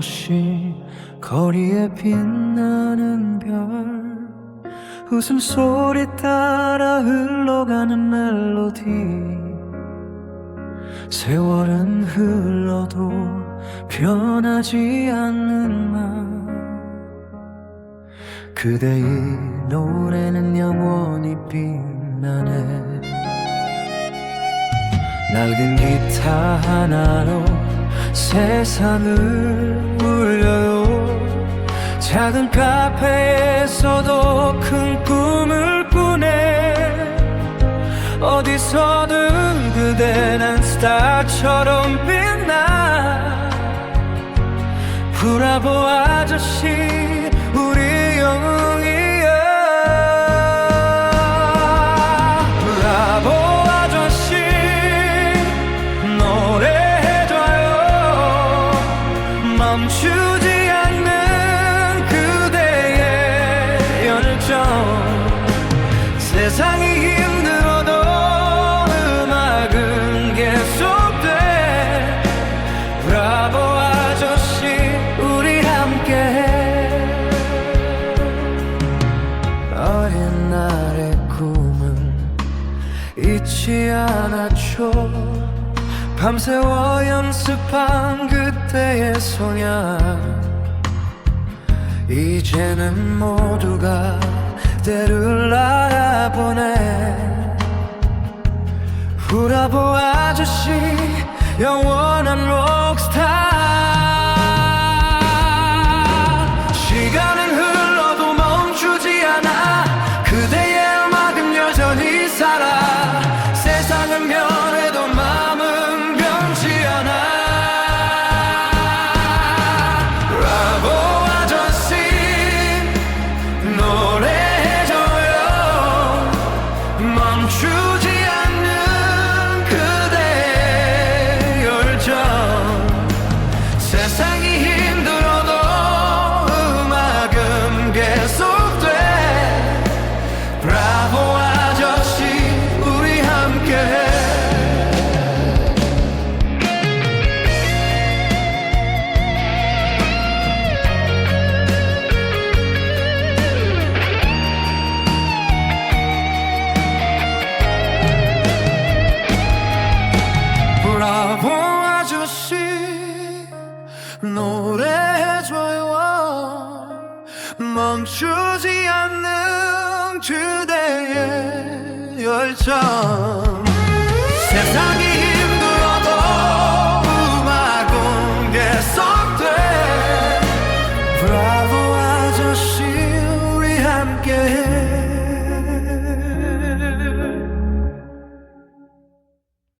없이 거리에 빛나는 별. 웃음소리 따라 흘러가는 멜로디. 세월은 흘러도 변하지 않는 말. 그대의 노래는 영원히 빛나네. 낡은 기타 하나로 세상을 울려요. 작은 카페에서도 큰 꿈을 꾸네. 어디서든 그대는 스타처럼 빛나. 브라보 아저씨 멈추지 않는 그대의 열정. 세상이 힘들어도 음악은 계속돼. 브라보 아저씨 우리 함께해 어린 날의 꿈을 잊지 않았죠 밤새워 연습한 그때의 성향 이제는 모두가 때를 알아보네. 브라보 아저씨 영원한 록 노래해줘요. 멈추지 않는 그대의 열정. 세상이 힘들어도 음악은 계속돼. 브라보 아저씨 우리 함께해.